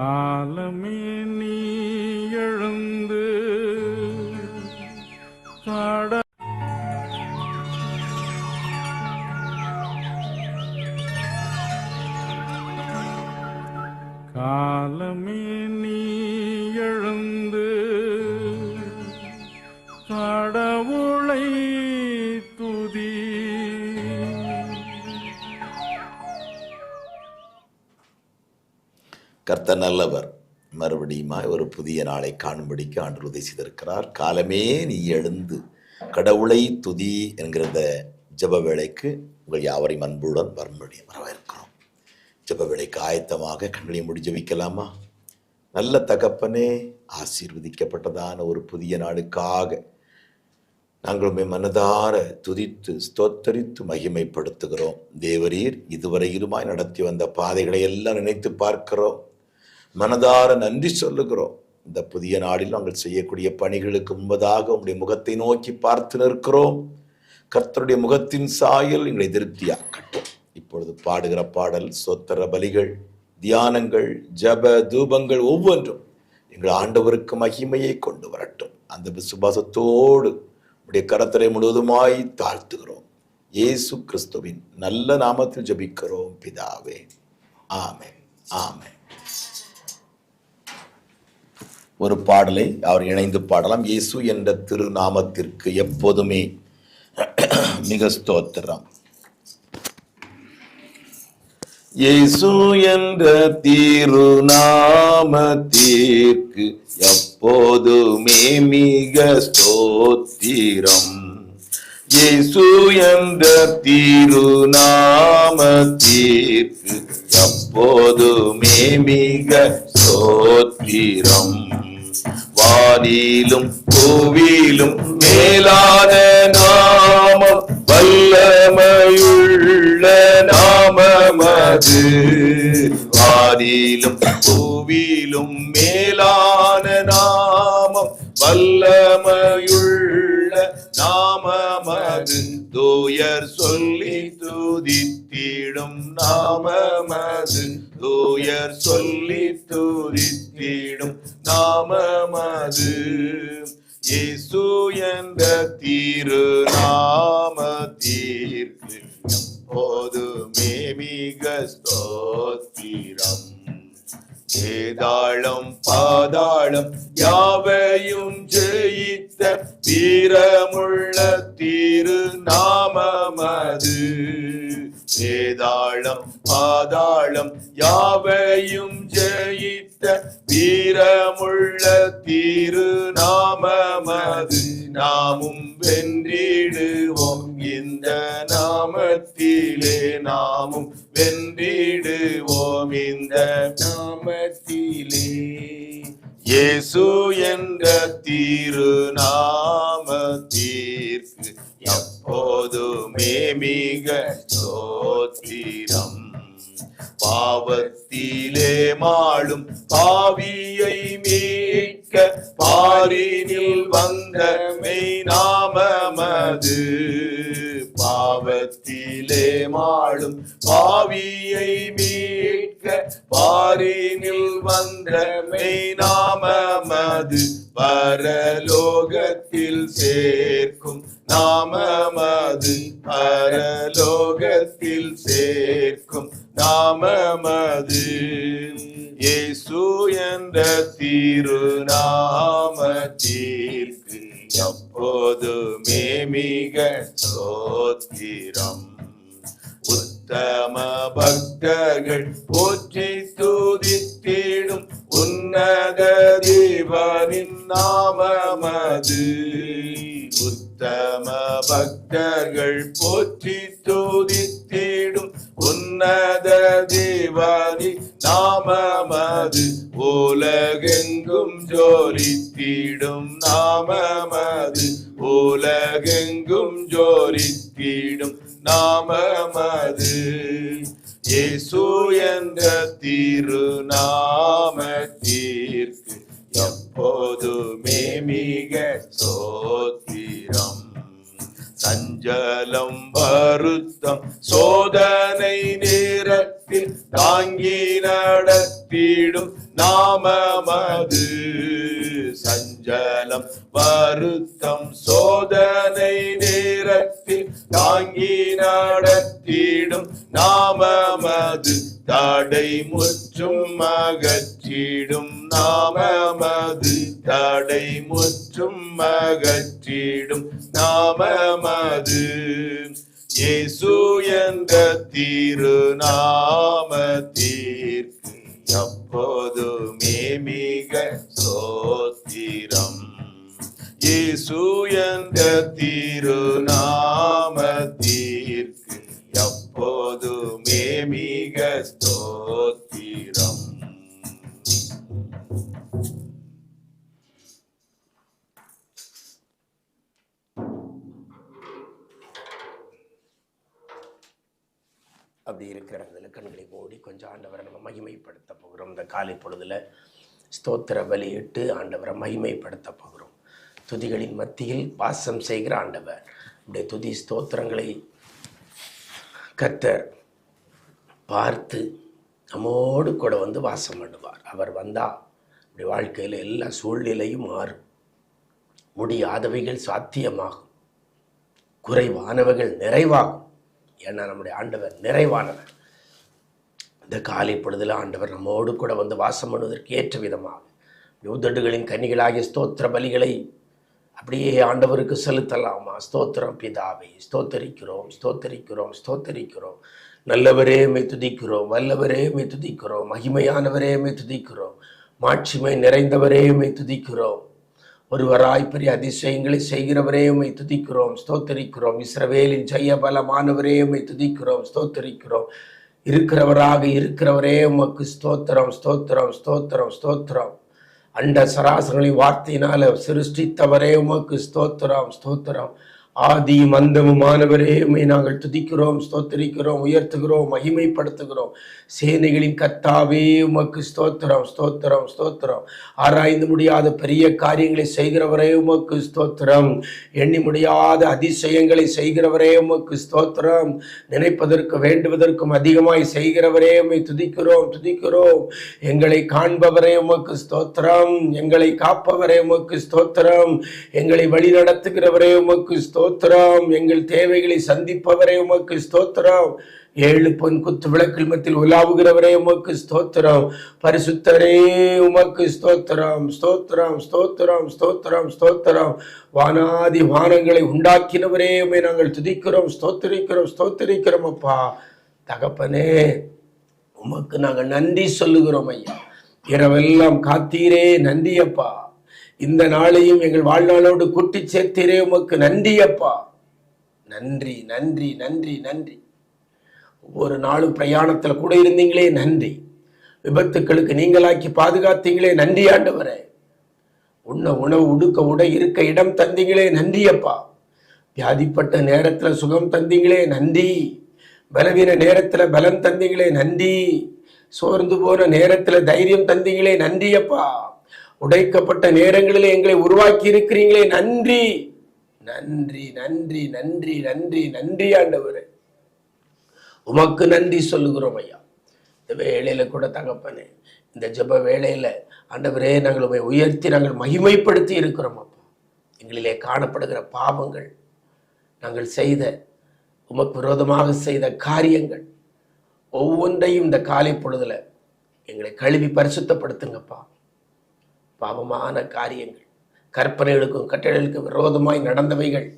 காலமே கத்த நல்லவர். மறுபடியுமாய் ஒரு புதிய நாளை காணும்படிக்கு ஆண்டு உதவி செய்திருக்கிறார் காலமே நீ எழுந்து கடவுளை துதி என்கிறத ஜப வேளைக்கு உங்கள் யாவரையும் அன்புடன் வரும்படி வரவேற்கிறோம். ஜப வேளைக்கு ஆயத்தமாக கண்களை முடி ஜபிக்கலாமா? நல்ல தகப்பனே ஆசீர்வதிக்கப்பட்டதான ஒரு புதிய நாளுக்காக நாங்களுமே மனதார துதித்து ஸ்தோத்தரித்து மகிமைப்படுத்துகிறோம். தேவரீர் இதுவரையிலுமாய் நடத்தி வந்த பாதைகளை எல்லாம் நினைத்து பார்க்கிறோம். மனதார நன்றி சொல்லுகிறோம். இந்த புதிய நாளில் நாங்கள் செய்யக்கூடிய பணிகளுக்கு முன்பதாக உங்களுடைய முகத்தை நோக்கி பார்த்து நிற்கிறோம். கர்த்தருடைய முகத்தின் சாயல் எங்களை திருப்தியாக்கட்டும். இப்பொழுது பாடுகிற பாடல் சொத்தர பலிகள் தியானங்கள் ஜப தூபங்கள் ஒவ்வொன்றும் எங்கள் ஆண்டவருக்கு மகிமையை கொண்டு வரட்டும். அந்த விசுவாசத்தோடு உடைய கரத்தரை முழுவதுமாய் தாழ்த்துகிறோம். இயேசு கிறிஸ்துவின் நல்ல நாமத்தில் ஜபிக்கிறோம் பிதாவே. ஆமே ஆமே ஒரு பாடலை அவர் இணைந்து பாடலாம். இயேசு என்ற திருநாமத்திற்கு எப்போதுமே மிக ஸ்தோத்திரம். இயேசு என்ற திருநாமத்திற்கு எப்போதுமே மிக ஸ்தோத்திரம். இயேசு என்ற திருநாமத்திற்கு எப்போதுமே மிக ஸ்தோத்திரம். வானிலும் பூவிலும் மேலான நாமம் வல்லமையுள்ள நாமமது வானிலும் பூவிலும் மேலான நாமம் வல்லமையுள்ள நாமமது தூயர் சொல்லி துதித்திடும் நாமமது தூயர் சொல்லி துதித்திடும் நாமமது இயேசு என்ற திருநாமத்திற்கு எப்போதுமே மிக ஸ்தோத்திரம். ஏதாளம் பாதாளம் யாவையும் ஜெயித்த வீரமுள்ள திரு நாமமது வேதாளம் பாதாளம் யாவையும் ஜெயித்த வீரமுள்ள திரு நாமமது நாமும் வென்றிடுவோம். இந்த நாமத்திலே நாமும் வென்றிடுவோம். இந்த நாமத்திலே இயேசு என்ற திருநாமத்திற்கு எப்போதுமே மிக சோத்திரம் பாவத்திலே மாளும் பாவியை மீட்க பாரினில் வந்த மெய் நாமமது. பாவத்திலே மாளும் பாவியை மீட்க பாரினில் வந்த மெய் நாமமது. பரலோகத்தில் சேர்க்கும் நாமமது. பரலோகத்தில் சேர்க்கும் நாமமது இயேசு என்ற திருநாமத்திற்கு எப்போதுமே மிக சோத்திரம் உத்தம பக்தர்கள் போற்றி துதித்திடும் உன்னத தேவனின் நாமமது. உத்தம பக்தர்கள் போற்றி தேவாதி நாமமது. உலகெங்கும் ஜோலித்திடும் நாமமது. உலகெங்கும் ஜோலித்திடும் நாமமது. இயேசு என்ற திருநாமத்திற்கு எப்போதுமே மிக சோத்திரம். சஞ்சலம் வருத்தம் சோதனை நேரத்தில் தாங்கி நடத்திடும் நாமமது. சஞ்சலம் வருத்தம் சோதனை நேரத்தில் தாங்கி நடத்திடும் நாமமது. தடை முற்றும் அகற்றிடும் நாமமது. தடை முற்றும் அகற்றிடும் நாமமது. இயேசு என்ற திருநாமத்திற்கு எப்போதுமே மிக சோத்திரம் இயேசு என்ற திருநாமத்திற்கு எப்போதுமே மிக ஸ்தோத்திரம். அப்படி இருக்கிற இடத்துல கண்களை மூடி கொஞ்சம் ஆண்டவரை நம்ம மகிமைப்படுத்த போகிறோம். இந்த காலை பொழுதில் ஸ்தோத்திர பலியிட்டு ஆண்டவரை மகிமைப்படுத்த போகிறோம். துதிகளின் மத்தியில் வாசம் செய்கிற ஆண்டவர். அப்படியே துதி ஸ்தோத்திரங்களை கத்தர் பார்த்து நம்மோடு கூட வந்து வாசம் பண்ணுவார். அவர் வந்தால் அப்படி வாழ்க்கையில் எல்லா சூழ்நிலையும் மாறும். முடியாதவைகள் சாத்தியமாகும். குறைவானவைகள் நிறைவாகும். ஏன்னா நம்முடைய ஆண்டவர் நிறைவானவர். இந்த காலை பொழுதில் ஆண்டவர் நம்மோடு கூட வந்து வாசம் பண்ணுவதற்கு ஏற்ற விதமாக உதடுகளின் கனிகளாகிய ஸ்தோத்திர பலிகளை அப்படியே ஆண்டவருக்கு செலுத்தலாமா? ஸ்தோத்திரம் பிதாவை ஸ்தோத்தரிக்கிறோம் ஸ்தோத்தரிக்கிறோம் ஸ்தோத்தரிக்கிறோம். நல்லவரே மே துதிக்கிறோம். வல்லவரே மே துதிக்கிறோம். மகிமையானவரே மே துதிக்கிறோம். மாட்சிமை நிறைந்தவரே மே துதிக்கிறோம். ஒருவராய் பெரிய அதிசயங்களை செய்கிறவரே உமை துதிக்கிறோம் ஸ்தோத்தரிக்கிறோம். இஸ்ரவேலின் ஜெய பலமானவரே உம்மை துதிக்கிறோம் ஸ்தோத்தரிக்கிறோம். இருக்கிறவராக இருக்கிறவரே உமக்கு ஸ்தோத்திரம் ஸ்தோத்திரம் ஸ்தோத்திரம் ஸ்தோத்திரம். அண்ட சராசரங்களின் வார்த்தையினால சிருஷ்டித்தவரே உமக்கு ஸ்தோத்திரம் ஸ்தோத்திரம். ஆதி மந்தமுமானவரே உம்மை நாங்கள் துதிக்கிறோம் ஸ்தோத்தரிக்கிறோம் உயர்த்துகிறோம் மகிமைப்படுத்துகிறோம். சேனைகளின் கர்த்தாவே உமக்கு ஸ்தோத்திரம் ஸ்தோத்திரம் ஸ்தோத்திரம். ஆராய்ந்து முடியாத பெரிய காரியங்களை செய்கிறவரே உமக்கு ஸ்தோத்திரம். எண்ணி முடியாத அதிசயங்களை செய்கிறவரே உமக்கு ஸ்தோத்திரம். நினைப்பதற்கு வேண்டுவதற்கும் அதிகமாய் செய்கிறவரே உம்மை துதிக்கிறோம் துதிக்கிறோம். எங்களை காண்பவரே உமக்கு ஸ்தோத்திரம். எங்களை காப்பவரே உமக்கு ஸ்தோத்திரம். எங்களை வழி நடத்துகிறவரே உமக்கு ஸ்தோத்திரம். எங்கள் தேவைகளை சந்திப்பவரே உமக்கு ஸ்தோத்திரம். ஏழு பொன் குத்து விளக்கில் மத்தியில் உலாவுகிறவரே உமக்கு ஸ்தோத்திரம். பரிசுத்தரே உமக்கு ஸ்தோத்திரம். ஸ்தோத்திரம் ஸ்தோத்திரம் ஸ்தோத்திரம் ஸ்தோத்திரம். வானாதி வானங்களை உண்டாக்கினவரே உமை நாங்கள் துதிக்கிறோம் ஸ்தோத்திரிக்கிறோம் ஸ்தோத்திரிக்கிறோம் அப்பா. தகப்பனே உமக்கு நாங்கள் நன்றி சொல்லுகிறோம் ஐயா. இரவெல்லாம் காத்தீரே நன்றி அப்பா இந்த நாளையும் எங்கள் வாழ்நாளோடு கூட்டி சேர்த்திரே உமக்கு நன்றி அப்பா நன்றி நன்றி நன்றி நன்றி. ஒவ்வொரு நாளும் பிரயாணத்தில் கூட இருந்தீங்களே நன்றி. விபத்துக்களுக்கு நீங்களாக்கி பாதுகாத்தீங்களே நன்றி ஆண்டவரே. உண்ண உணவு உடுக்க உட இருக்க இடம் தந்தீங்களே நன்றி அப்பா வியாதிப்பட்ட நேரத்தில் சுகம் தந்தீங்களே நன்றி. பலவீன நேரத்தில் பலம் தந்தீங்களே நன்றி. சோர்ந்து போன நேரத்தில் தைரியம் தந்தீங்களே நன்றி அப்பா உடைக்கப்பட்ட நேரங்களில் எங்களை உருவாக்கி இருக்கிறீங்களே நன்றி. நன்றி நன்றி நன்றி நன்றி நன்றி ஆண்டவரே. உமக்கு நன்றி சொல்லுகிறோம் ஐயா. இந்த வேலையில கூட தகப்பனே இந்த ஜெப வேலையில ஆண்டவரே நாங்கள் உம்மை உயர்த்தி நாங்கள் மகிமைப்படுத்தி இருக்கிறோம் அப்பா. எங்களிலே காணப்படுகிற பாவங்கள் நாங்கள் செய்த உமக்கு விரோதமாக செய்த காரியங்கள் ஒவ்வொன்றையும் இந்த காலை பொழுதுல எங்களை கழுவி பரிசுத்தப்படுத்துங்கப்பா. பாவமான காரியங்கள். கற்பனைகளுக்கும் கட்டளைகளுக்கும் விரோதமாய் நடந்தவைகள்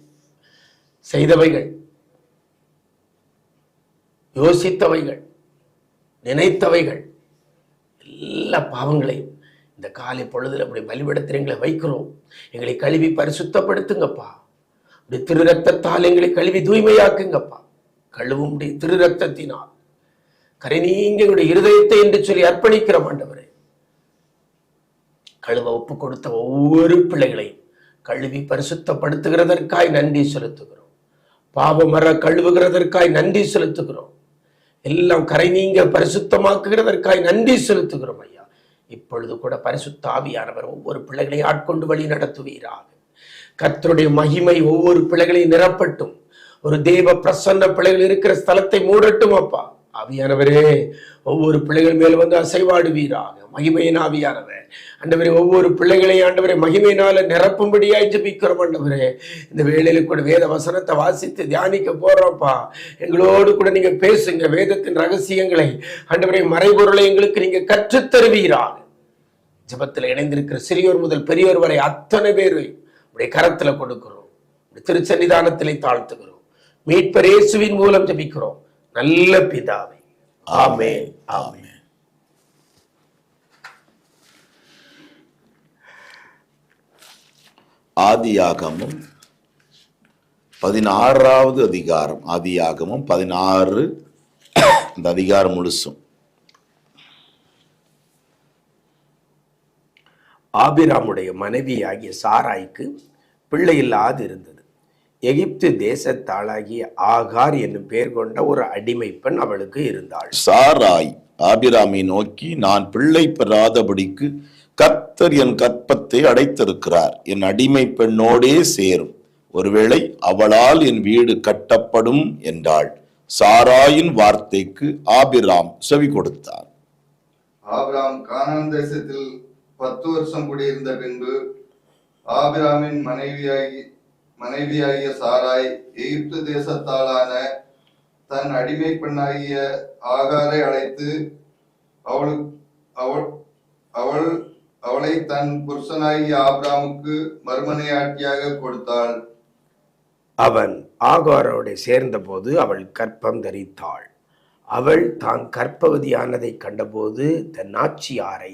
செய்தவைகள் யோசித்தவைகள் நினைத்தவைகள் எல்லா பாவங்களையும் இந்த காலை பொழுதுல அப்படி பலிபடத்தில் எங்களை வைக்கிறோம். எங்களை கழுவி பரிசுத்தப்படுத்துங்கப்பா. அப்படி திரு ரத்தத்தால் எங்களை கழுவி தூய்மையாக்குங்கப்பா. கழுவும் திரு ரத்தத்தினால் கரை நீங்க எங்களுடைய இருதயத்தை என்று சொல்லி அர்ப்பணிக்கிற மாண்டவர் கழுவ ஒப்பு கொடுத்த ஒவ்வொரு பிள்ளைகளையும் கழுவி பரிசுத்தப்படுத்துகிறதற்காய் நன்றி செலுத்துகிறோம். பாவமர கழுவுகிறதற்காய் நன்றி செலுத்துகிறோம். எல்லாம் கரை நீங்க பரிசுத்தமாக்குகிறதற்காய் நன்றி செலுத்துகிறோம் ஐயா. இப்பொழுது கூட பரிசுத்த ஆவியானவர் ஒவ்வொரு பிள்ளைகளையும் ஆட்கொண்டு வழி நடத்துவீராக. கத்தருடைய மகிமை ஒவ்வொரு பிள்ளைகளையும் நிரப்பட்டும். ஒரு தேவ பிரசன்ன பிள்ளைகள் இருக்கிற ஸ்தலத்தை மூடட்டும் அப்பா. ஆவியானவரே ஒவ்வொரு பிள்ளைகள் மேல் வந்து அசைவாடுவீராக. மகிமையின் ஆவியானவர். ஆண்டவரே ஒவ்வொரு பிள்ளைகளை ஆண்டவரை மகிமையினால நிரப்பும்படியாய் ஜெபிக்கிறோம் ஆண்டவரே. இந்த வேலையில கூட வேத வசனத்தை வாசித்து தியானிக்க போறோம்ப்பா. எங்களோடு கூட நீங்க பேசுங்க வேதத்தின் ரகசியங்களை. ஆண்டவரை மறைபொருளை எங்களுக்கு நீங்க கற்றுத்தருவீராக ஜபத்தில் இணைந்திருக்கிற சிறியோர் முதல் பெரியோர் வரை அத்தனை பேரை உடைய கரத்துல கொடுக்கிறோம். திருச்சன்னிதானத்திலே தாழ்த்துகிறோம். மீட்பரேசுவின் மூலம் ஜபிக்கிறோம். நல்ல பிதாவை. ஆமென் ஆமென். ஆதியாகமும் பதினாறாவது அதிகாரம் ஆதியாகமும் பதினாறு அந்த அதிகாரம் முழுசும். ஆபிராமுடைய மனைவியாகிய சாராய்க்கு பிள்ளை இல்லாது இருந்தது எகிப்து தேசத்தாளாகிய ஆகார் என்னும் பெயர் கொண்ட ஒரு அடிமை பெண் அவளுக்கு இருந்தாள். சாராய் ஆபிராமை நோக்கி நான் பிள்ளை பெறாதபடிக்கு கர்த்தர் என் கற்பத்தை அடைத்திருக்கிறார். என் அடிமை பெண்ணோடே சேரும். ஒருவேளை அவளால் என் வீடு கட்டப்படும் என்றாள். சாராயின் வார்த்தைக்கு ஆபிராம் செவி கொடுத்தார் ஆபிராம் கானான் தேசத்தில் பத்து வருஷம் குடியிருந்த பின்பு ஆபிராமின் மனைவியாகி மனைவியாகிய சாராய் எகிப்து தேசத்தாளான தன் அடிமை பெண்ணாகிய ஆகாரை அழைத்து அவள் அவள் அவள் அவளை தன் புருஷனாகிய ஆப்ராமுக்கு மறுமனையாட்டியாக கொடுத்தாள். அவன் ஆகாரோட சேர்ந்தபோது அவள் கற்பம் தரித்தாள். அவள் தான் கற்பவதியானதை கண்டபோது தன் நாச்சியாரை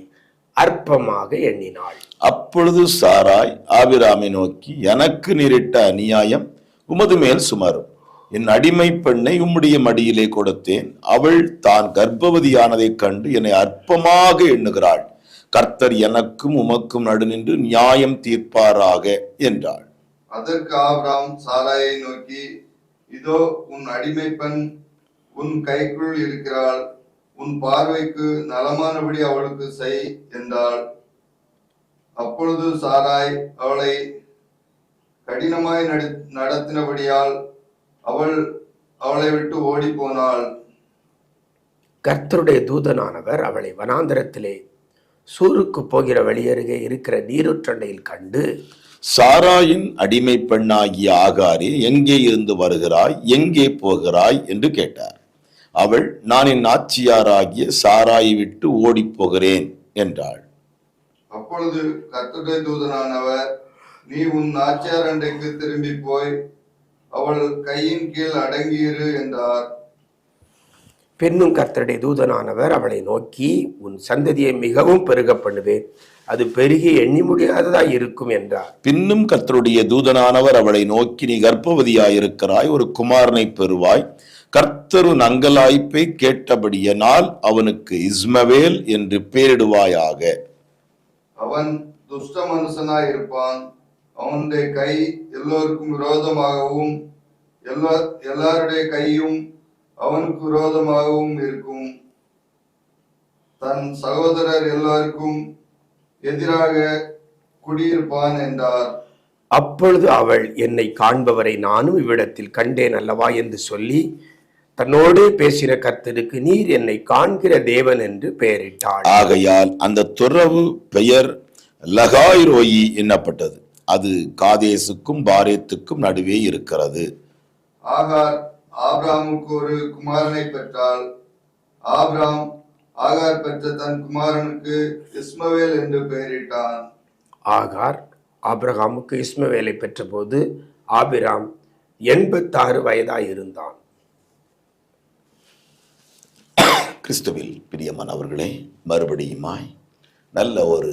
அற்பமாக எண்ணினாள். அப்பொழுது சாராய் ஆபிராமை நோக்கி எனக்கு நேரிட்ட அநியாயம் உமது மேல் சுமரும். என் அடிமை பெண்ணை உம்முடைய மடியிலே கொடுத்தேன். அவள் தான் கர்ப்பவதியானதைக் கண்டு என்னை அற்பமாக எண்ணுகிறாள். கர்த்தர் எனக்கும் உமக்கும் நடுநின்று நியாயம் தீர்ப்பாராக என்றாள். அதற்கு ஆபிராம் சாராயை நோக்கி இதோ உன் அடிமை பெண் உன் கைக்குள் இருக்கிறாள். உன் பார்வைக்கு நலமானபடி அவளுக்கு செய் என்றாள். அப்பொழுது சாராய் அவளை கடினமாய் நடி நடத்தினபடியால் அவள் அவளை விட்டு ஓடி போனாள் கர்த்தருடைய தூதனானவர் அவளை வனாந்தரத்திலே சூருக்கு போகிற வழியருகே இருக்கிற நீருற்றண்டையில் கண்டு சாராயின் அடிமை பெண்ணாகிய ஆகாரே எங்கே இருந்து வருகிறாய்? எங்கே போகிறாய்? என்று கேட்டார். அவள் நான் என் நாச்சியாராகிய சாராயை விட்டு ஓடிப் போகிறேன் என்றாள். அப்பொழுது கர்த்தருடைய தூதனானவர் நீ உன் நாச்சியார் அண்டைக்கு திரும்பி போய் அவள் கையின் கீழ் அடங்கியிரு என்றார். பெண்ணும் கர்த்தருடைய தூதனானவர் அவளை நோக்கி உன் சந்ததியை மிகவும் பெருக பண்ணுவேன் அது பெருகி எண்ணி முடியாததாய் இருக்கும் என்றார். பின்னும் கர்த்தருடைய தூதனானவர் அவளை நோக்கி நீ கர்ப்பவதியாயிருக்கிறாய் ஒரு குமாரனை பெறுவாய். கர்த்தரு நங்கலாய்ப்பை கேட்டபடியனால் அவனுக்கு இஸ்மவேல் என்று பெயரிடுவாயாக அவன் துஷ்ட மனுஷனாய் இருப்பான் அவனுடைய கை எல்லோருக்கும் விரோதமாகவும் எல்லா எல்லாருடைய கையும் அவனுக்கு விரோதமாகவும் இருக்கும். தன் சகோதரர் எல்லாருக்கும் எதிராக குடியிருப்பான் என்றார். அப்பொழுது அவள் என்னை காண்பவரை நானும் இவ்விடத்தில் கண்டேன் அல்லவா என்று சொல்லி தன்னோடு பேசின கர்த்தருக்கு நீர் என்னை காண்கிற தேவன் என்று பெயரிட்டாள். ஆகையால் அந்த துறவு பெயர் லகாய் ரோயி என்னப்பட்டது. அது காதேசுக்கும் பாரேத்துக்கும் நடுவே இருக்கிறது. ஆகார் ஆபிராமுக்கு ஒரு குமாரனை பெற்றாள். ஆபிராம் ஆகார் பெற்ற தன் குமாரனுக்கு இஸ்மவேல் என்று பெயரிட்டான். ஆகார் ஆபிரகாமுக்கு இஸ்மவேலை பெற்றபோது ஆபிராம் எண்பத்தாறு வயதாய் இருந்தான் கிறிஸ்துவில் பிரியமானவர்களே மறுபடியுமாய் நல்ல ஒரு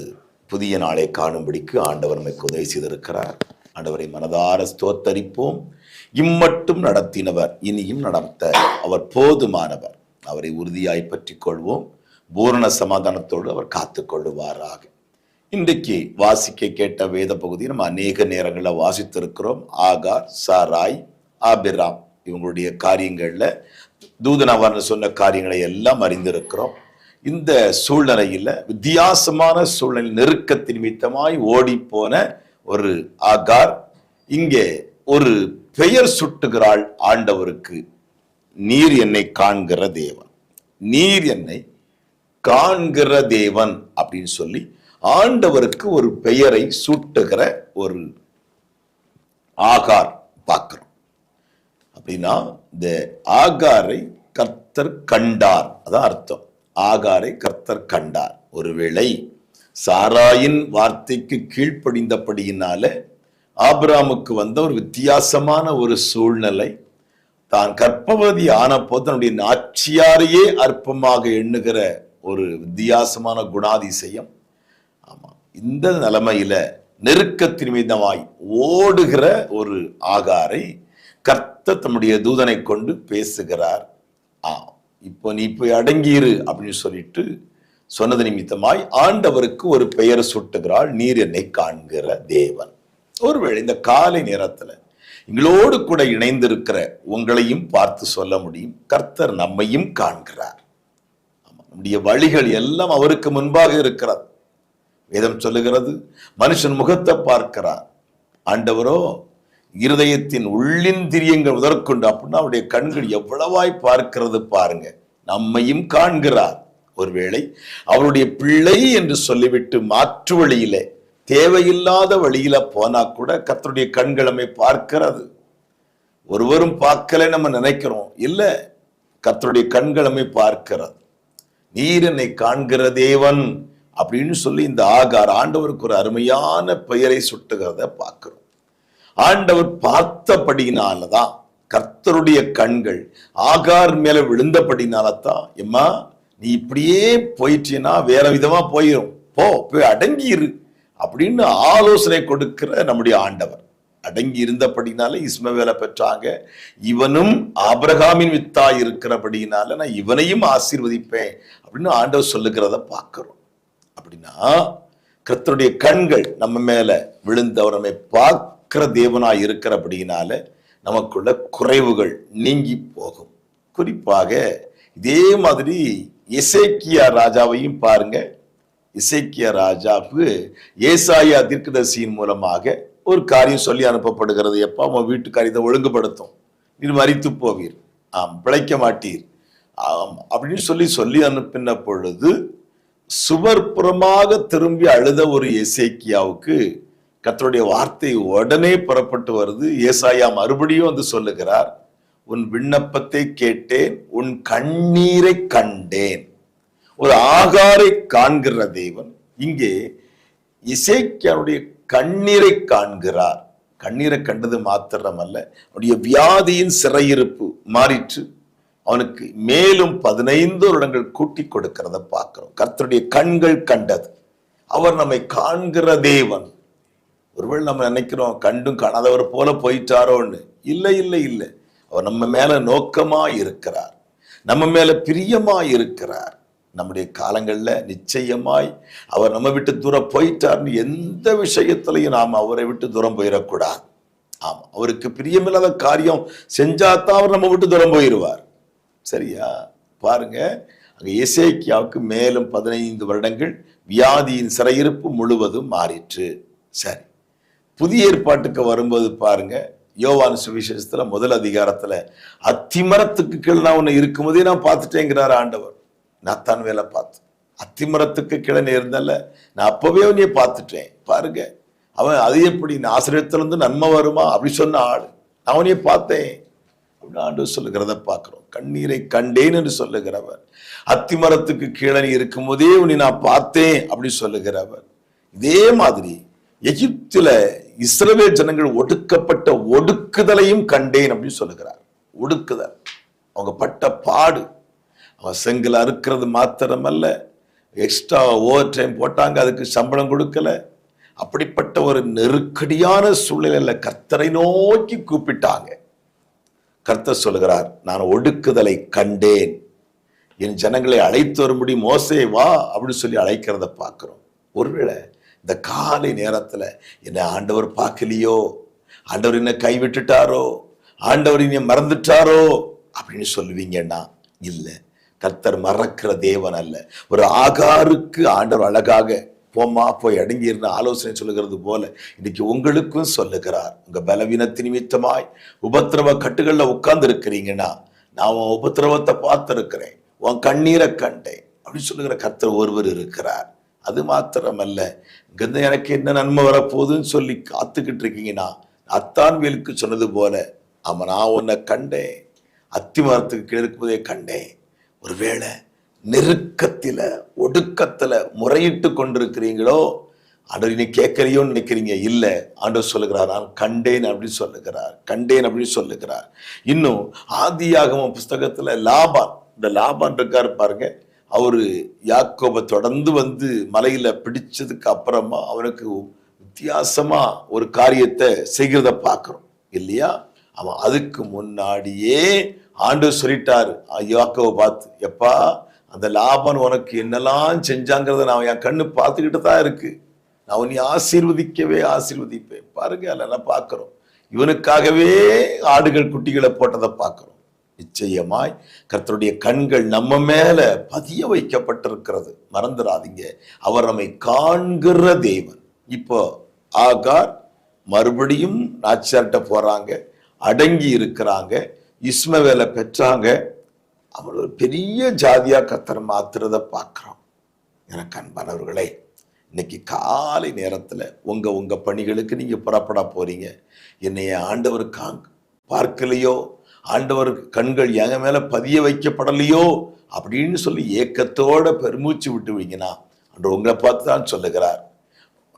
புதிய நாளை காணும்படிக்கு ஆண்டவர் நமக்கு உதவி செய்திருக்கிறார். ஆண்டவரை மனதார ஸ்தோத்தரிப்போம். இம்மட்டும் நடத்தினவர் இனியும் நடத்த அவர் போதுமானவர். அவரை உறுதியாய் பற்றி கொள்வோம் பூரண சமாதானத்தோடு அவர் காத்து கொள்ளுவாராக இன்றைக்கு வாசிக்க கேட்ட வேத பகுதியை நம்ம அநேக நேரங்களில் வாசித்திருக்கிறோம். ஆகார் சாராய் ஆபிராம் இவங்களுடைய காரியங்களில் தூதனவர்னு சொன்ன காரியங்களை எல்லாம் அறிந்திருக்கிறோம். இந்த சூழ்நிலையில் வித்தியாசமான சூழ்நிலை நெருக்கத்தின் நிமித்தமாய் ஓடிப்போன ஒரு ஆகார் இங்கே ஒரு பெயர் சுட்டுகிறாள் ஆண்டவருக்கு. நீர் என்னை காண்கிற தேவன். நீர் என்னை காண்கிற தேவன் அப்படின்னு சொல்லி ஆண்டவருக்கு ஒரு பெயரை சூட்டுகிற ஒரு ஆகார் பார்க்கிறோம். அப்படின்னா இந்த ஆகாரை கர்த்தர் கண்டார். அதான் அர்த்தம். ஆகாரை கர்த்தர் கண்டார். ஒருவேளை சாராயின் வார்த்தைக்கு கீழ்ப்படிந்தபடியினால ஆபிராமுக்கு வந்த ஒரு வித்தியாசமான ஒரு சூழ்நிலை. தான் கற்பவதி ஆனப்போது தன்னுடைய நாச்சியாரையே அற்பமாக எண்ணுகிற ஒரு வித்தியாசமான குணாதிசயம். ஆமா இந்த நிலைமையில நெருக்கத்தின் மீதமாய் ஓடுகிற ஒரு ஆகாரை கத்த தம்முடைய தூதனை கொண்டு பேசுகிறார். ஆ இப்போ நீ போய் அடங்கியிரு அப்படின்னு சொல்லிட்டு சொன்னது நிமித்தமாய் ஆண்டவருக்கு ஒரு பெயர் சுட்டுகிறாள். நீர் என்னை காண்கிற தேவன். ஒருவேளை இந்த காலை நேரத்துல எங்களோடு கூட இணைந்திருக்கிற உங்களையும் பார்த்து சொல்ல முடியும். கர்த்தர் நம்மையும் காண்கிறார். நம்முடைய வழிகள் எல்லாம் அவருக்கு முன்பாக இருக்கிறது. வேதம் சொல்லுகிறது மனுஷன் முகத்தை பார்க்கிறார். ஆண்டவரோ இருதயத்தின் உள்ளின் திரியங்கள் முதற்கொண்டு அப்படின்னா அவருடைய கண்கள் எவ்வளவாய் பார்க்கிறது பாருங்க. நம்மையும் காண்கிறார். ஒருவேளை அவருடைய பிள்ளை என்று சொல்லிவிட்டு மாற்று வழியிலே தேவையில்லாத வழியில போனா கூட கத்தருடைய கண்களமை பார்க்கிறது. ஒருவரும் பார்க்கல நம்ம நினைக்கிறோம். இல்ல கத்தருடைய கண்களமை பார்க்கிறது. நீர் என்னை காண்கிற தேவன் அப்படின்னு சொல்லி இந்த ஆகார் ஆண்டவருக்கு ஒரு அருமையான பெயரை சுட்டுகிறத பார்க்கிறோம். ஆண்டவர் பார்த்தபடியினாலதான் கர்த்தருடைய கண்கள் ஆகார் மேல விழுந்தபடினாலதான் எம்மா நீ இப்படியே போயிட்டீன்னா வேற விதமா போயிடும் போ போய் அடங்கியிரு. அப்படின்னு ஆலோசனை கொடுக்கிற நம்முடைய ஆண்டவர். அடங்கி இருந்தபடினால இஸ்மவேலை பெற்றாங்க. இவனும் ஆபிரகாமின் வித்தா இருக்கிறபடினால நான் இவனையும் ஆசீர்வதிப்பேன் அப்படின்னு ஆண்டவர் சொல்லுகிறத பார்க்கிறோம். அப்படின்னா கர்த்தருடைய கண்கள் நம்ம மேல விழுந்தவர் நம்மை பார்க்க பார்க்கிற தேவனாய் இருக்கிறபடினால நமக்குள்ள குறைவுகள் நீங்கி போகும். குறிப்பாக இதே மாதிரி இசைக்கியா ராஜாவையும் பாருங்க. இசைக்கியா ராஜாவுக்கு ஏசாயா தீர்க்கதரிசியின் மூலமாக ஒரு காரியம் சொல்லி அனுப்பப்படுகிறது. எப்போ அவன் வீட்டு காரியத்தை ஒழுங்குபடுத்தும். நீர் மறித்து போவீர். ஆம் பிழைக்க மாட்டீர். ஆம் அப்படின்னு சொல்லி சொல்லி அனுப்பின பொழுது சுவர்புறமாக திரும்பி அழுத ஒரு எசேக்கியாவுக்கு கத்தருடைய வார்த்தை உடனே புறப்பட்டு வருது. ஏசாயா மறுபடியும் வந்து சொல்லுகிறார் உன் விண்ணப்பத்தை கேட்டேன் உன் கண்ணீரை கண்டேன். ஒரு ஆகாரை காண்கிற தேவன் இங்கே இசைக்கியாவுடைய கண்ணீரை காண்கிறார். கண்ணீரை கண்டது மாத்திரமல்ல அவனுடைய வியாதியின் சிறையிருப்பு மாறிற்று. அவனுக்கு மேலும் பதினைந்து வருடங்கள் கூட்டி கொடுக்கிறத பார்க்கிறோம். கர்த்தருடைய கண்கள் கண்டது. அவர் நம்மை காண்கிற தேவன். ஒருவேளை நம்ம நினைக்கிறோம் கண்டும் காணாதவர் போல போயிட்டாரோன்னு. இல்லை இல்லை இல்லை. அவர் நம்ம மேலே நோக்கமாக இருக்கிறார் நம்ம மேலே பிரியமாக இருக்கிறார் நம்முடைய காலங்களில் நிச்சயமாய் அவர் நம்ம விட்டு தூரம் போயிட்டார்னு எந்த விஷயத்திலையும் நாம் அவரை விட்டு தூரம் போயிடக்கூடாது. ஆமாம் அவருக்கு பிரியமில்லாத காரியம் செஞ்சாதான் அவர் நம்ம விட்டு தூரம் போயிடுவார். சரியா? பாருங்க அங்கே இசைக்கியாவுக்கு மேலும் பதினைந்து வருடங்கள் வியாதியின் சிறையிருப்பு முழுவதும் மாறிற்று. சரி. புதிய ஏற்பாட்டுக்கு வரும்போது பாருங்க யோவான் சுவிசேஷத்துல முதல் அதிகாரத்துல அத்திமரத்துக்கு கீழே நான் உன்னை இருக்கும்போதே நான் பார்த்துட்டேங்கிறார் ஆண்டவர். நான் தன் வேலை பார்த்து அத்திமரத்துக்கு கீழே நேர்ந்தல்ல நான் அப்பவே உன்னைய பார்த்துட்டேன். பாருங்க அவன் அது எப்படி ஆசிரியத்திலிருந்து நன்மை வருமா? அப்படி சொன்ன ஆள். நான் உன்னைய பார்த்தேன். அப்படின்னு ஆண்டு சொல்லுகிறத பார்க்கிறோம். கண்ணீரை கண்டேன் என்று சொல்லுகிறவர். அத்திமரத்துக்கு கீழே இருக்கும்போதே உன்னை நான் பார்த்தேன் அப்படி சொல்லுகிறவர். இதே மாதிரி எகிப்தில இஸ்ரவேல் ஜனங்கள் ஒடுக்கப்பட்ட ஒடுக்குதலையும் கண்டேன் அப்படின்னு சொல்லுகிறார். ஒடுக்குதல். அவங்க பட்ட பாடு. அவன் செங்கல் அறுக்கிறது மாத்திரமல்ல. எக்ஸ்ட்ரா ஓவர் டைம் போட்டாங்க அதுக்கு சம்பளம் கொடுக்கல. அப்படிப்பட்ட ஒரு நெருக்கடியான சூழ்நிலையில் கர்த்தரை நோக்கி கூப்பிட்டாங்க. கர்த்தர் சொல்லுகிறார் நான் ஒடுக்குதலை கண்டேன். என் ஜனங்களை அழைத்து வரும்படி மோசே வா அப்படின்னு சொல்லி அழைக்கிறத பார்க்குறோம். ஒருவேளை இந்த காலை நேரத்தில் என்னை ஆண்டவர் பார்க்கலையோ? ஆண்டவர் என்னை கைவிட்டுட்டாரோ? ஆண்டவர் என்னை மறந்துட்டாரோ? அப்படின்னு சொல்லுவீங்கன்னா இல்லை. கர்த்தர் மறக்கிற தேவன் அல்ல. ஒரு ஆகாருக்கு ஆண்டவர் அழகாக போமா போய் அடங்கியிருந்த ஆலோசனை சொல்லுகிறது போல இன்னைக்கு உங்களுக்கும் சொல்லுகிறார். உங்க பலவீனத்தின் நிமித்தமாய் உபத்திரவ கட்டுகளில் உட்கார்ந்து இருக்கிறீங்கன்னா நான் உன் உபத்திரவத்தை பார்த்துருக்கிறேன். உன் கண்ணீரை கண்டேன். அப்படின்னு சொல்லுகிற கர்த்தர் ஒருவர் இருக்கிறார். அது மாத்திரமல்ல. இங்கிருந்து எனக்கு என்ன நன்மை வரப்போகுதுன்னு சொல்லி காத்துக்கிட்டு இருக்கீங்கன்னா அத்தான் வேலுக்கு சொன்னது போல அவன் நான் உன்னை கண்டேன். அத்தி மரத்துக்கு கீழே இருக்கும்போதே கண்டேன். ஒருவேளை நெருக்கத்தில் ஒடுக்கத்தில் முறையிட்டு கொண்டிருக்கிறீங்களோ ஆண்டவர் நீ கேட்கலையோன்னு நினைக்கிறீங்க? இல்லை. ஆண்டவர் சொல்லுகிறார் நான் கண்டேன் அப்படின்னு சொல்லுகிறார். கண்டேன் அப்படின்னு சொல்லுகிறார். இன்னும் ஆதியாகம புஸ்தகத்தில் லாபான் இந்த லாபான் இருக்கார் பாருங்க. அவர் யாக்கோபை தொடர்ந்து வந்து மலையில் பிடிச்சதுக்கு அப்புறமா அவனுக்கு வித்தியாசமாக ஒரு காரியத்தை செய்கிறத பார்க்குறோம். இல்லையா? அவன் அதுக்கு முன்னாடியே ஆண்டு சொல்லிட்டார். யாக்கோவை பார்த்து எப்பா அந்த லாபன் உனக்கு என்னெல்லாம் செஞ்சாங்கிறத நான் என் கண்ணு பார்த்துக்கிட்டு தான் இருக்கு. நான் உன்னை ஆசீர்வதிக்கவே ஆசீர்வதிப்பேன். பாருங்க அதெல்லாம் பார்க்குறோம். இவனுக்காகவே ஆடுகள் குட்டிகளை போட்டதை பார்க்குறோம். நிச்சயமாய் கர்த்தருடைய கண்கள் நம்ம மேல பதிய வைக்கப்பட்டிருக்கிறது. மறந்துடாதீங்க. அவர் நம்மை காண்கிற தேவன். இப்போ ஆகார் மறுபடியும் நாச்சியார்கிட்ட போறாங்க. அடங்கி இருக்கிறாங்க. இஸ்மவேலை பெற்றாங்க. அவர் ஒரு பெரிய ஜாதியா கத்தர் மாத்துறத பார்க்குறோம் எனக்கு அன்பானவர்களே இன்னைக்கு காலை நேரத்தில் உங்க உங்க பணிகளுக்கு நீங்க புறப்பட போறீங்க. என்னைய ஆண்டவர் காங் பார்க்கலையோ? ஆண்டவர் கண்கள் எங்க மேல பதிய வைக்கப்படலையோ அப்படின்னு சொல்லி ஏக்கத்தோட பெருமூச்சு விட்டுவீங்கன்னா அன்று உங்களை பார்த்து தான் சொல்லுகிறார்.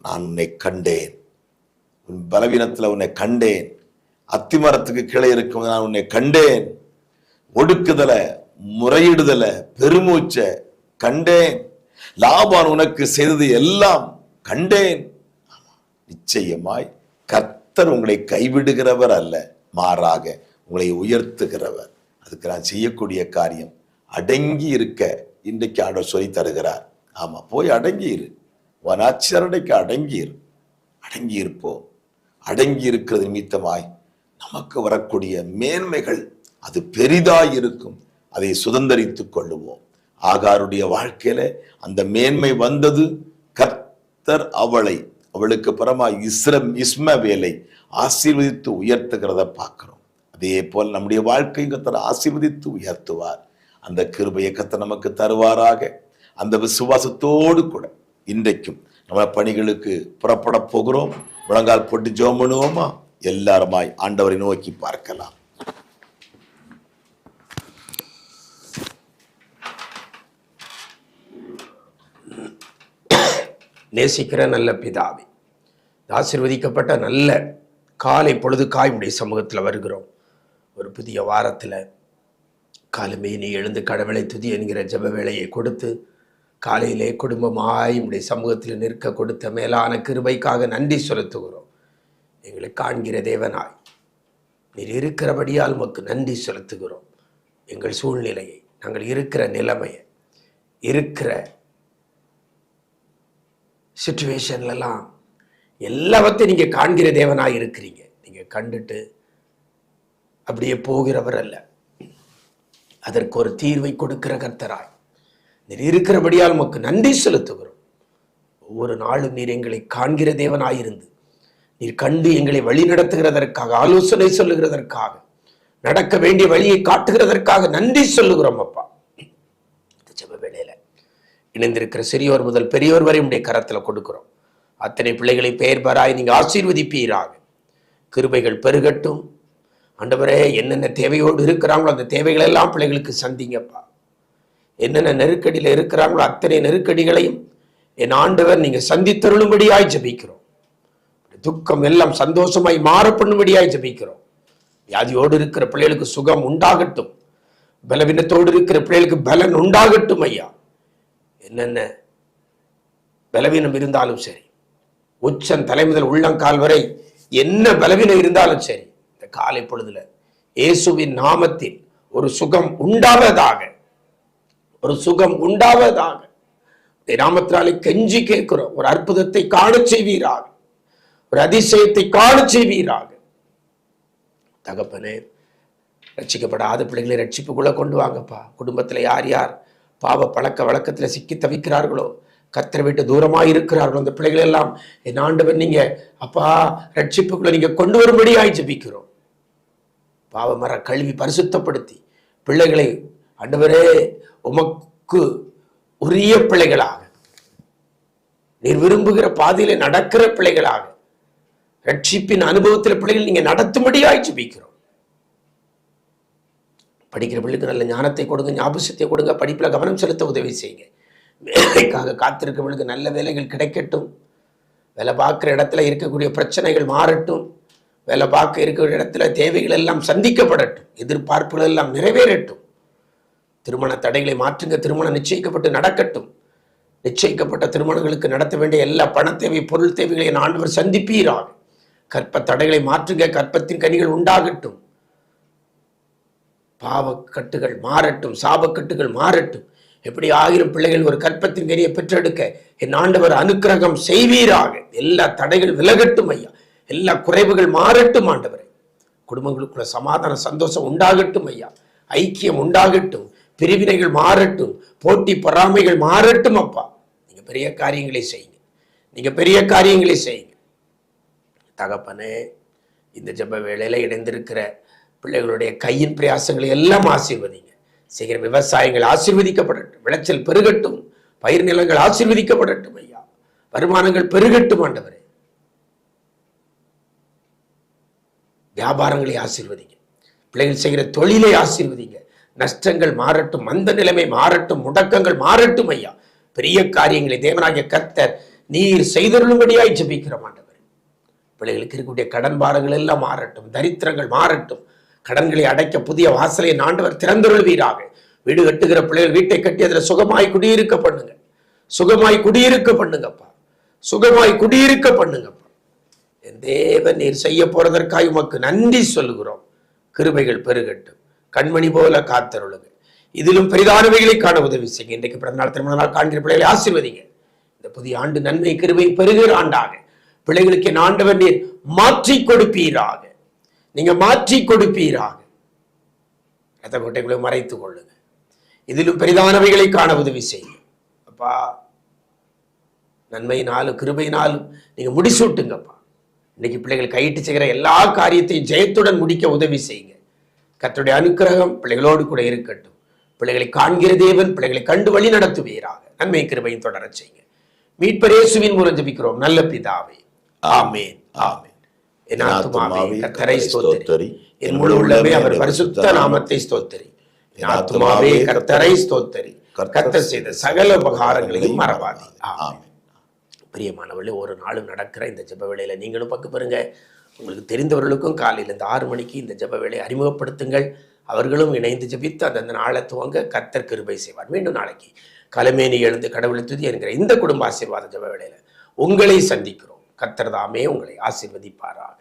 நான் உன்னை கண்டேன். உன் பலவீனத்தில் உன்னை கண்டேன். அத்திமரத்துக்கு கீழே இருக்கும் நான் உன்னை கண்டேன். ஒடுக்குதலை முறையிடுதலை பெருமூச்ச கண்டேன். லாபான் உனக்கு செய்தது எல்லாம் கண்டேன். நிச்சயமாய் கர்த்தர் உங்களை கைவிடுகிறவர் அல்ல மாறாக உங்களை உயர்த்துகிறவர். அதுக்கு நான் செய்யக்கூடிய காரியம் அடங்கி இருக்க இன்றைக்கு ஆண்டவர் சொல்லி தருகிறார். ஆமா போய் அடங்கியிரு. இரு அடங்கியிரு. அடங்கியிருப்போம். அடங்கி இருப்போம் அடங்கி இருக்கிறது நிமித்தமாய் நமக்கு வரக்கூடிய மேன்மைகள் அது பெரிதாய் இருக்கும் அதை சுதந்தரித்துக் கொள்ளுவோம். ஆகாருடைய வாழ்க்கையில அந்த மேன்மை வந்தது. கர்த்தர் அவளை அவளுக்கு பரமா இஸ்ரம் வேலை ஆசீர்வதித்து உயர்த்துகிறத பார்க்கிறோம். அதே போல் நம்முடைய வாழ்க்கையும் கத்தர் ஆசீர்வதித்து உயர்த்துவார். அந்த கிருபையை கத்தை நமக்கு தருவாராக. அந்த விசுவாசத்தோடு கூட இன்றைக்கும் நம்ம பணிகளுக்கு புறப்பட போகிறோம். முழங்கால் போட்டு ஜெபம் பண்ணுவோமா? எல்லாருமாய் ஆண்டவரை நோக்கி பார்க்கலாம். நேசிக்கிற நல்ல பிதாவே ஆசிர்வதிக்கப்பட்ட நல்ல காலை பொழுது காய் உடைய சமூகத்தில் வருகிறோம். ஒரு புதிய வாரத்தில் காலமே நீ எழுந்து கடவுளை துதி என்கிற ஜப வேலையை கொடுத்து காலையிலே குடும்பமாய் உடைய சமூகத்தில் நிற்க கொடுத்த மேலான கிருபைக்காக நன்றி செலுத்துகிறோம். எங்களை காண்கிற தேவனாய் நீர் இருக்கிறபடியால் உமக்கு நன்றி செலுத்துகிறோம். எங்கள் சூழ்நிலையை நாங்கள் இருக்கிற நிலைமையை இருக்கிற சுச்சுவேஷன்லலாம் எல்லாவற்றையும் நீங்கள் காண்கிற தேவனாய் இருக்கிறீங்க. நீங்கள் கண்டுட்டு அப்படியே போகிறவர் அல்ல. அதற்கு ஒரு தீர்வை கொடுக்கிற கர்த்தராய். நீர் இருக்கிறபடியால் உமக்கு நன்றி செலுத்துகிறோம். ஒவ்வொரு நாளும் நீர் எங்களை காண்கிற தேவனாயிருந்து நீர் கண்டு எங்களை வழி நடத்துகிறதற்காக ஆலோசனை சொல்லுகிறதற்காக நடக்க வேண்டிய வழியை காட்டுகிறதற்காக நன்றி சொல்லுகிறோம் அப்பா. இந்த ஜெப வேளையில இணைந்திருக்கிற சிறியோர் முதல் பெரியோர் வரை உடைய கரத்துல கொடுக்கிறோம். அத்தனை பிள்ளைகளை பெயர் பெறாய் நீங்க ஆசீர்வதிப்பீராக. கிருபைகள் பெருகட்டும். ஆண்டவரே என்னென்ன தேவையோடு இருக்கிறாங்களோ அந்த தேவைகளெல்லாம் பிள்ளைகளுக்கு சந்திங்கப்பா. என்னென்ன நெருக்கடியில் இருக்கிறாங்களோ அத்தனை நெருக்கடிகளையும் என் ஆண்டவர் நீங்கள் சந்தித்தருளும்படியாய் ஜபிக்கிறோம். துக்கம் எல்லாம் சந்தோஷமாய் மாற பண்ணும்படியாய் வியாதியோடு இருக்கிற பிள்ளைகளுக்கு சுகம் உண்டாகட்டும். பலவீனத்தோடு இருக்கிற பிள்ளைகளுக்கு பலன் உண்டாகட்டும் ஐயா. என்னென்ன பலவீனம் இருந்தாலும் சரி உச்சன் தலைமுதல் உள்ளங்கால் வரை என்ன பலவீனம் இருந்தாலும் சரி காலை பொழுதுல இயேசுவின் நாமத்தில் ஒரு சுகம் உண்டாவதாக ஒரு சுகம் உண்டாவதாக. நாமத்தினாலே கெஞ்சி கேட்கிறோம். ஒரு அற்புதத்தை காண செய்வீராக. ஒரு அதிசயத்தை காண செய்வீராக. தகப்பனே ரட்சிக்கப்படாத பிள்ளைகளை ரட்சிப்புக்குள்ள கொண்டு வாங்கப்பா. குடும்பத்துல யார் யார் பாவ பழக்க வழக்கத்துல சிக்கி தவிக்கிறார்களோ கத்தரை விட்டு தூரமாக இருக்கிறார்களோ அந்த பிள்ளைகளெல்லாம் என் ஆண்டவர் நீங்க அப்பா ரட்சிப்புக்குள்ள நீங்க கொண்டு வரும்படியாக ஜெபிக்கிறோம். பாவமர கல்வி பரிசுத்தப்படுத்தி. பிள்ளைகளை ஆண்டவரே உமக்கு உரிய பிள்ளைகளாக. நீர் விரும்புகிற பாதையில நடக்கிற பிள்ளைகளாக. ரட்சிப்பின் அனுபவத்தில் பிள்ளைகள் நீங்க நடத்தும்படியாய் ஜெபிக்கிறோம். படிக்கிற பிள்ளைக்கு நல்ல ஞானத்தை கொடுங்க ஞாபகத்தை கொடுங்க படிப்பில் கவனம் செலுத்த உதவி செய்யுங்க. வேலைக்காக காத்திருக்கிறவளுக்கு நல்ல வேலைகள் கிடைக்கட்டும். வேலை பார்க்குற இடத்துல இருக்கக்கூடிய பிரச்சனைகள் மாறட்டும். வேலை பார்க்க இருக்கிற இடத்துல தேவைகள் எல்லாம் சந்திக்கப்படட்டும் எதிர்பார்ப்புகள் எல்லாம் நிறைவேறட்டும். திருமண தடைகளை மாற்றுங்க திருமணம் நிச்சயிக்கப்பட்டு நடக்கட்டும். நிச்சயிக்கப்பட்ட திருமணங்களுக்கு நடத்த வேண்டிய எல்லா பண தேவை பொருள் தேவைகளை என் ஆண்டவர் சந்திப்பீராக. கற்ப தடைகளை மாற்றுங்க கற்பத்தின் கனிகள் உண்டாகட்டும். பாவக்கட்டுகள் மாறட்டும் சாபக்கட்டுகள் மாறட்டும். எப்படி ஆயிரம் பிள்ளைகள் ஒரு கற்பத்தின் கனியை பெற்றெடுக்க என் ஆண்டவர் அனுக்கிரகம் செய்வீராக. எல்லா தடைகள் விலகட்டும் ஐயா. எல்லா குறைவுகள் மாறட்டும் ஆண்டவரே. குடும்பங்களுக்குள்ள சமாதான சந்தோஷம் உண்டாகட்டும் ஐயா. ஐக்கியம் உண்டாகட்டும் பிரிவினைகள் மாறட்டும் போட்டி பொறாமைகள் மாறட்டும் அப்பா. நீங்க பெரிய காரியங்களை செய்யுங்க. நீங்க பெரிய காரியங்களை செய்யுங்க. தகப்பனே இந்த ஜெப வேலையில இணைந்திருக்கிற பிள்ளைகளுடைய கையின் பிரயாசங்களை எல்லாம் ஆசீர்வதிங்க. செய்கிற விவசாயங்கள் ஆசீர்வதிக்கப்படட்டும் விளைச்சல் பெருகட்டும் பயிர் நிலங்கள் ஆசீர்வதிக்கப்படட்டும் ஐயா. வருமானங்கள் பெருகட்டும் ஆண்டவரே. வியாபாரங்களை ஆசீர்வதிங்க. பிள்ளைகள் செய்கிற தொழிலை ஆசீர்வதிங்க. நஷ்டங்கள் மாறட்டும் மந்த நிலைமை மாறட்டும் முடக்கங்கள் மாறட்டும் ஐயா. பெரிய காரியங்களை தேவனாகிய கத்தர் நீர் செய்தருளும்படியாய் ஜபிக்கிற மாண்டவர் பிள்ளைகளுக்கு இருக்கக்கூடிய கடன் பாரங்கள் எல்லாம் மாறட்டும் தரித்திரங்கள் மாறட்டும். கடன்களை அடைக்க புதிய வாசலை நாண்டவர் திறந்துருள்வீராக. வீடு கட்டுகிற பிள்ளைகள் வீட்டை கட்டி அதில் சுகமாய் குடியிருக்க பண்ணுங்க. சுகமாய் குடியிருக்க பண்ணுங்கப்பா. சுகமாய் குடியிருக்க பண்ணுங்கப்பா. என் தேவன் நீர் செய்ய போறதற்காக உமக்கு நன்றி சொல்லுகிறோம். கிருபைகள் பெருகட்டும். கண்மணி போல காத்தருளுங்க இதிலும் பெரிதானவைகளை காண உதவி செய்யுங்க இன்றைக்கு பிறந்த நாள் திருமண நாள் காண்கிற பிள்ளைகளை ஆசிர்வதிங்க இந்த புதிய ஆண்டு நன்மை கிருபை பெருகிற ஆண்டாக. பிள்ளைகளுக்கு என் ஆண்டவர் நீர் மாற்றி கொடுப்பீராக. நீங்க மாற்றி கொடுப்பீராக. ரத்த கோட்டைகளை மறைத்துக் கொள்ளுங்க இதிலும் பெரிதானவைகளை காண உதவி செய்யுங்க அப்பா நன்மையினாலும் கிருபையினாலும் நீங்க முடிசூட்டுங்கப்பா. இன்னைக்கு பிள்ளைகள் கையிட்டு செய்கிற எல்லா காரியத்தையும் ஜெயத்துடன் முடிக்க உதவி செய்யுங்க. கர்த்தருடைய அனுக்கிரகம் பிள்ளைகளோடு கூட இருக்கட்டும். பிள்ளைகளை காண்கிற தேவன் பிள்ளைகளை கண்டு வழி நடத்துவீராக. நன்மை கிருபையும் தொடரச் செய்யுங்க. மீட்பரேசுவின் மூலம் ஜெபிக்கிறோம். நல்ல பிதாவே. ஆமென். ஆமென். என் ஸ்தோத்திரி. முழு உள்ளமே அவர் பரிசுத்த நாமத்தை ஸ்தோத்திரி. என் ஆத்துமாவே கர்த்தரை ஸ்தோத்திரி. கர்த்தர் செய்த சகல உபகாரங்களையும் மறவாதி ஆமென். ஆமென். பிரியமானவர்களே ஒரு நாளும் நடக்கிற இந்த ஜெப வேலையில் நீங்களும் பக்கு பெறுங்க. உங்களுக்கு தெரிந்தவர்களுக்கும் காலையில் இந்த ஆறு மணிக்கு இந்த ஜெப வேலையை அறிமுகப்படுத்துங்கள். அவர்களும் இணைந்து ஜெபித்து அந்தந்த நாளை துவங்க கத்தர் கிருபை செய்வார். மீண்டும் நாளைக்கு கலமேனி எழுந்து கடவுளை துதி என்கிற இந்த குடும்ப ஆசீர்வாத ஜெப வேலையில் உங்களை சந்திக்கிறோம். கத்தர் தாமே உங்களை ஆசீர்வதிப்பாராக.